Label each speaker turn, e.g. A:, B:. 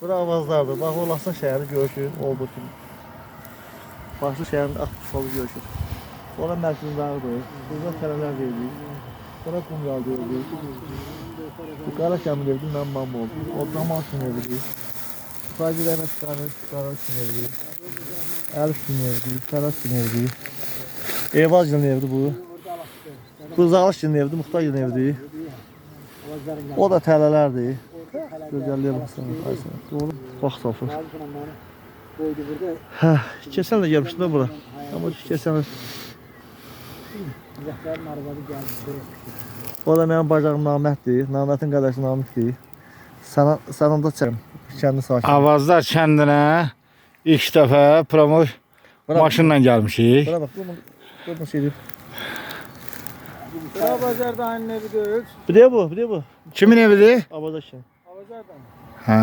A: Bura avazlardır. Bax, o Laçın şəhəri görüşür, olduğu kimi. Başlı şəhərin Akbaşalı görüşür. Ora mərkəzin dağıdır. Burada tələlər verilir. Bura kumral verilir. Bu qara kəmir verilir, mən mam oldu. O damal üçün verilir. Tacirlərlə çıxarır, çıxarır üçün verilir. Əlif üçün verilir, Fərəz üçün. Evaz üçün verilir bu. Buzağlıq üçün verilir, Muxtar üçün verilir. O da tələlərdir. Gözəlliyə baxsana. Doğru. Vaxt
B: burada.
A: Hə, keçən də gəlmişdim də bura. Amma keçən o da mənim bacağım Namətdir. Namətin qardaşı Namitdir. Sana sanında çəkəm. Kəndi sakin.
C: Avazlar kəndinə ilk dəfə promoş
A: Bura-
C: maşınla gəlmişik.
A: Bura bax, bunu şey deyib.
B: Sıra bazarda anne bir de öl.
A: Bir də bu, bir də bu.
C: Kimin evidir?
A: Abadaşın.
B: Bazarda.
C: Hə.